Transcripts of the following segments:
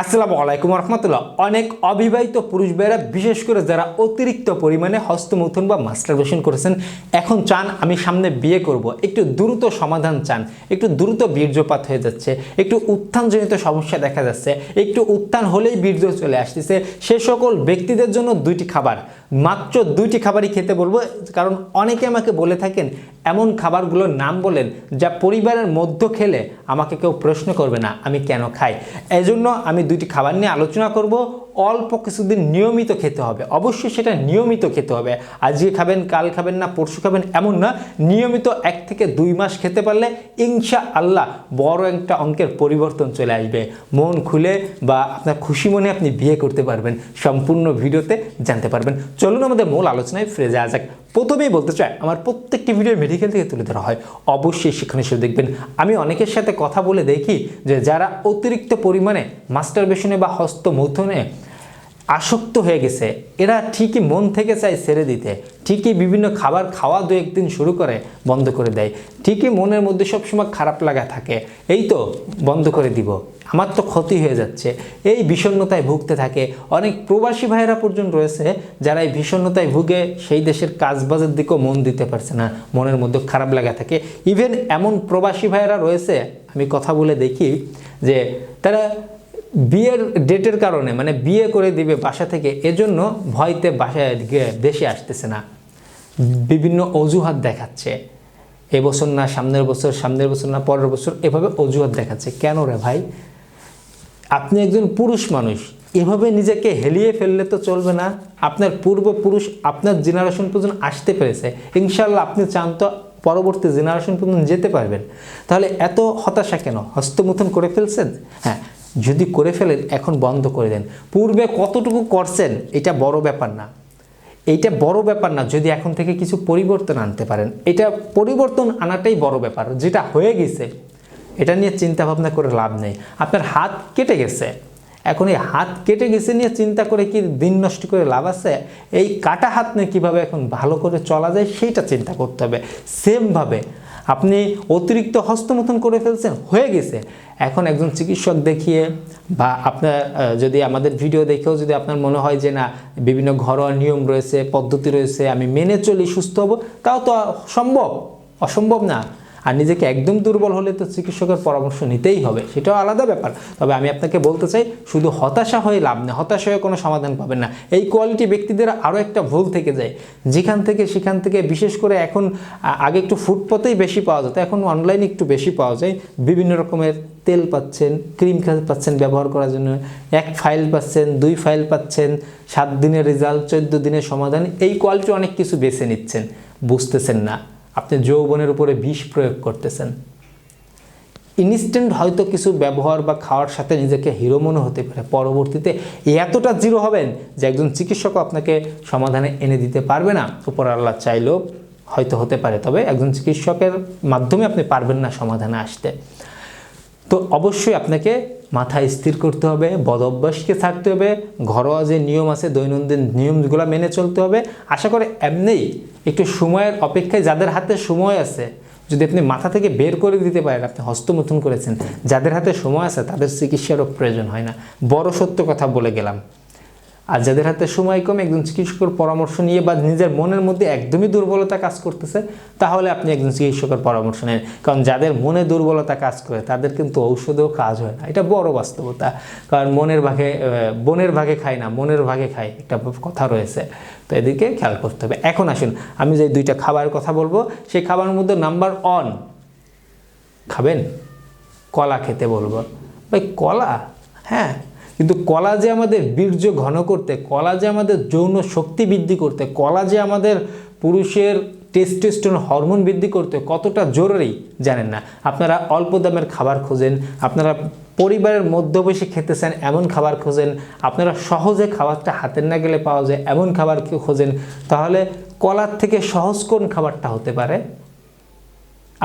আসসালামু আলাইকুম রহমতুল্লাহ। অনেক অবিবাহিত পুরুষ ভাইয়েরা, বিশেষ করে যারা অতিরিক্ত পরিমাণে হস্তমৈথুন বা মাস্টারবেশন করেছেন, এখন চান আমি সামনে বিয়ে করব। একটু দ্রুত সমাধান চান, একটু দ্রুত বীর্যপাত হয়ে যাচ্ছে, একটু উত্থানজনিত সমস্যা দেখা যাচ্ছে, একটু উত্থান হলেই বীর্য চলে আসতেছে। সে সকল ব্যক্তিদের জন্য দুইটি খাবার, মাত্র দুইটি খাবারই খেতে বলব, কারণ অনেকে আমাকে বলে থাকেন এমন খাবারগুলোর নাম বলেন যা পরিবারের মধ্য খেলে আমাকে কেউ প্রশ্ন করবে না, আমি কেন খাই? এজন্য আমি দুইটি খাবার নিয়ে আলোচনা করব, অল্প কিছুদিন নিয়মিত খেতে হবে। অবশ্যই সেটা নিয়মিত খেতে হবে। আজকে খাবেন, কাল খাবেন না, পরশু খাবেন এমন না, নিয়মিত এক থেকে দুই মাস খেতে পারলে ইনশা আল্লাহ বড় একটা অঙ্কের পরিবর্তন চলে আসবে। মন খুলে বা আপনার খুশি মনে আপনি বিয়ে করতে পারবেন। সম্পূর্ণ ভিডিওতে জানতে পারবেন। চলুন আমাদের মূল আলোচনায় ফিরে যাওয়া যাক। প্রথমেই বলতে চাই, আমার প্রত্যেকটি ভিডিও মেডিকেল থেকে তুলে ধরা হয়। অবশ্যই সেখানে সে দেখবেন। আমি অনেকের সাথে কথা বলে দেখি যে যারা অতিরিক্ত পরিমাণে মাস্টারবেশনে বা হস্ত হস্তমৈথুনে আসক্ত হয়ে গেছে। এরা ঠিকই মন থেকে চায় ছেড়ে দিতে। ঠিকই বিভিন্ন খাবার খাওয়া দু একদিন শুরু করে, বন্ধ করে দেয়। ঠিকই মনের মধ্যে সবসময় খারাপ লাগা থাকে। এই তো, বন্ধ করে দিব। আমার তো ক্ষতি হয়ে যাচ্ছে। এই বিষণ্ণতায় ভুগতে থাকে। অনেক প্রবাসী ভাইয়েরা পর্যন্ত রয়েছে যারা এই বিষণ্ণতায় ভুগে সেই দেশের কাজবাজের দিকেও মন দিতে পারছে না। মনের মধ্যে খারাপ লাগা থাকে। ইভেন এমন প্রবাসী ভাইয়েরা রয়েছে, আমি কথা বলে দেখি যে তারা বিয়ের ডেটের কারণে মানে বিয়ে করে দিবে বাসা থেকে, এজন্য ভয়তে বাসায় দেশে আসতেছে না। বিভিন্ন অজুহাত দেখাচ্ছে। এবছর না, সামনের বছর সামনের বছর না, পরের বছর এভাবে অজুহাত দেখাচ্ছে। কেন রে ভাই? আপনি একজন পুরুষ মানুষ, এভাবে নিজেকে হেলিয়ে ফেললে তো চলবে না। আপনার পূর্বপুরুষ, আপনার জেনারেশন পর্যন্ত আসতে পেরেছে। ইনশাল্লাহ আপনি চান তো পরবর্তী জেনারেশন পর্যন্ত যেতে পারবেন। তাহলে এত হতাশা কেন? হস্তমুথন করে ফেলছেন? হ্যাঁ যদি করে ফেলেন, এখন বন্ধ করে দেন। পূর্বে কতটুকু করছেন, এটা বড় ব্যাপার না। এইটা বড় ব্যাপার না, যদি এখন থেকে কিছু পরিবর্তন আনতে পারেন। এটা পরিবর্তন আনাটাই বড় ব্যাপার। যেটা হয়ে গেছে, এটা নিয়ে চিন্তা ভাবনা করে লাভ নেই। আপনার হাত কেটে গেছে। এখন এই হাত কেটে গেছে নিয়ে চিন্তা করে কি দিন নষ্ট করে লাভ আছে? এই কাটা হাত নিয়ে কীভাবে এখন ভালো করে চলা যায় সেইটা চিন্তা করতে হবে। সেমভাবে আপনি অতিরিক্ত হস্তমথন করে ফেলছেন, হয়ে গেছে। এখন একজন চিকিৎসক দেখিয়ে বা আপনার যদি আমাদের ভিডিও দেখেও যদি আপনার মনে হয় যে না, বিভিন্ন ঘরোয়া নিয়ম রয়েছে, পদ্ধতি রয়েছে, আমি মেনে চলি, সুস্থ হব, তাও তো সম্ভব। অসম্ভব না। আর নিজেকে একদম দুর্বল হলে তো চিকিৎসকের পরামর্শ নিতেই হবে, সেটাও আলাদা ব্যাপার। তবে আমি আপনাকে বলতে চাই, শুধু হতাশা হয়ে লাভ নেই, হতাশা হয়ে কোনো সমাধান পাবেন না। এই কোয়ালিটি ব্যক্তিদের আরও একটা ভুল থেকে যায়। যেখান থেকে সেখান থেকে বিশেষ করে এখন আগে একটু ফুটপথেই বেশি পাওয়া যেত, এখন অনলাইনে একটু বেশি পাওয়া যায়। বিভিন্ন রকমের তেল পাচ্ছেন, ক্রিম পাচ্ছেন ব্যবহার করার জন্য। এক ফাইল পাচ্ছেন, দুই ফাইল পাচ্ছেন, সাত দিনের রেজাল্ট, চোদ্দ দিনের সমাধান, এই কোয়ালিটি অনেক কিছু বেছে নিচ্ছেন। বুঝতেছেন না। আপনি যৌবনের উপরে বিষ প্রয়োগ করতেছেন। ইনস্ট্যান্ট হয়তো কিছু ব্যবহার বা খাওয়ার সাথে নিজেকে হিরো মনে হতে পারে। পরবর্তীতে এতটা জিরো হবেন যে একজন চিকিৎসকও আপনাকে সমাধানে এনে দিতে পারবে না। উপর আল্লাহ চাইলেও হয়তো হতে পারে। তবে একজন চিকিৎসকের মাধ্যমে আপনি পারবেন না সমাধানে আসতে। তো অবশ্যই আপনাকে মাথায় স্থির করতে হবে বদ অভ্যাসকে থাকতে হবে, ঘরোয়া যে নিয়ম আছে, দৈনন্দিন নিয়মগুলো মেনে চলতে হবে। আশা করে এমনিই একটু সময়ের অপেক্ষায় যাদের হাতে সময় আছে, যদি আপনি মাথা থেকে বের করে দিতে পারেন, আপনি হস্তমথন করেছেন, যাদের হাতে সময় আছে, তাদের চিকিৎসারও প্রয়োজন হয় না। বড় সত্য কথা বলে গেলাম। আর যাদের হাতে সময় কম, একজন চিকিৎসকের পরামর্শ নিয়ে বা নিজের মনের মধ্যে একদমই দুর্বলতা কাজ করতেছে, তাহলে আপনি একজন চিকিৎসকের পরামর্শ নেন। কারণ যাদের মনে দুর্বলতা কাজ করে, তাদের কিন্তু ঔষধেও কাজ হয় না। এটা বড় বাস্তবতা। কারণ মনের ভাগে বনের ভাগে খায় না, মনের ভাগে খায়। একটা কথা রয়েছে। তো এদিকে খেয়াল করতে হবে। এখন আসুন, আমি যে দুইটা খাবারের কথা বলব, সেই খাবারের মধ্যে নাম্বার অন খাবেন? কলা খেতে বলব। ভাই, কলা? হ্যাঁ কিন্তু কলা যে আমাদের বীর্য ঘন করতে, কলা যে আমাদের যৌন শক্তি বৃদ্ধি করতে, কলা যে আমাদের পুরুষের টেস্টোস্টেরন হরমোন বৃদ্ধি করতে কতটা জরুরি জানেন না। আপনারা অল্প দামের খাবার খোঁজেন, আপনারা পরিবারের মধ্যবয়সী খেতে চান, এমন খাবার খোঁজেন, আপনারা সহজে খাবারটা হাতের না গেলে পাওয়া যায়, এমন খাবার খোঁজেন, তাহলে কলার থেকে সহজ কোন খাবারটা হতে পারে?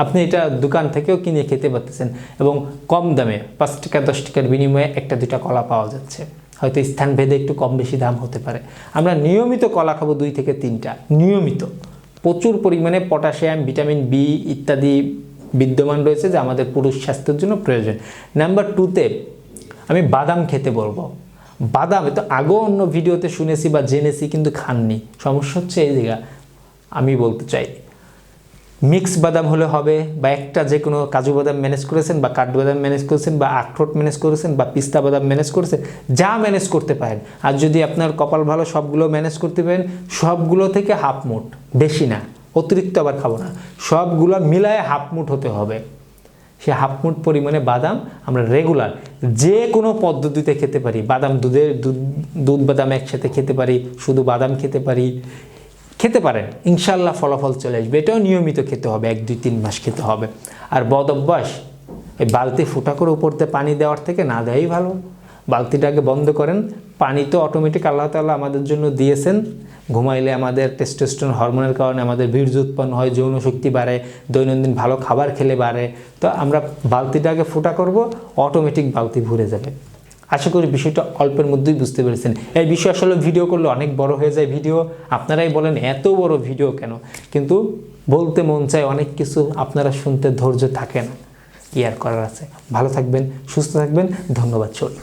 আপনি এটা দোকান থেকেও কিনে খেতে পারতেছেন এবং কম দামে, পাঁচ টাকা, দশ টাকার বিনিময়ে একটা, দুইটা কলা পাওয়া যাচ্ছে। হয়তো স্থান ভেদে একটু কম বেশি দাম হতে পারে। আমরা নিয়মিত কলা খাব দুই থেকে তিনটা, নিয়মিত। প্রচুর পরিমাণে পটাশিয়াম, ভিটামিন বি ইত্যাদি বিদ্যমান রয়েছে যা আমাদের পুরুষ স্বাস্থ্যের জন্য প্রয়োজন। নাম্বার টুতে, আমি বাদাম খেতে বলব। বাদাম তো আগেও অন্য ভিডিওতে শুনেছি বা জেনেছি, কিন্তু খাননি। সমস্যা হচ্ছে এই জায়গা। আমি বলতে চাই মিক্স বাদাম হলে হবে বা একটা যে কোনো কাজু বাদাম ম্যানেজ করেছেন বা কাঠবাদাম ম্যানেজ করেছেন বা আখরোট ম্যানেজ করেছেন বা পিস্তা বাদাম ম্যানেজ করেছেন, যা ম্যানেজ করতে পারেন। আর যদি আপনার কপাল ভালো, সবগুলো ম্যানেজ করতে পারেন, সবগুলো থেকে হাফ মুট, বেশি না, অতিরিক্ত আবার খাব না। সবগুলো মিলায় হাফ মুট হতে হবে। সে হাফ মুট পরিমাণে বাদাম আমরা রেগুলার যে কোনো পদ্ধতিতে খেতে পারি। বাদাম দুধের দুধ দুধ বাদাম একসাথে খেতে পারি, শুধু বাদাম খেতে পারি খেতে পারেন ইনশাল্লাহ ফলাফল চলে আসবে। এটাও নিয়মিত খেতে হবে, এক, দুই, তিন মাস খেতে হবে। আর বদ অভ্যাস, এই বালতি ফুটা করে উপরতে পানি দেওয়ার থেকে না দেওয়াই ভালো। বালতিটাকে বন্ধ করেন। পানি তো অটোমেটিক আল্লাহ তাআলা আমাদের জন্য দিয়েছেন। ঘুমাইলে আমাদের টেস্টোস্টেরন হরমোনের কারণে আমাদের বীর্য উৎপন্ন হয়, যৌন শক্তি বাড়ে, দৈনন্দিন ভালো খাবার খেলে বাড়ে। তো আমরা বালতিটাকে ফুটা করব অটোমেটিক বালতি ভরে যাবে। আশা করি বিষয়টা অল্পের মধ্যেই বুঝতে পেরেছেন। এই বিষয় আসলে ভিডিও করলে অনেক বড় হয়ে যায় ভিডিও আপনারাই বলেন এত বড় ভিডিও কেন? কিন্তু বলতে মন চায় অনেক কিছু আপনারা শুনতে ধৈর্য থাকে না কি আর করার আছে? ভালো থাকবেন, সুস্থ থাকবেন, ধন্যবাদ চলি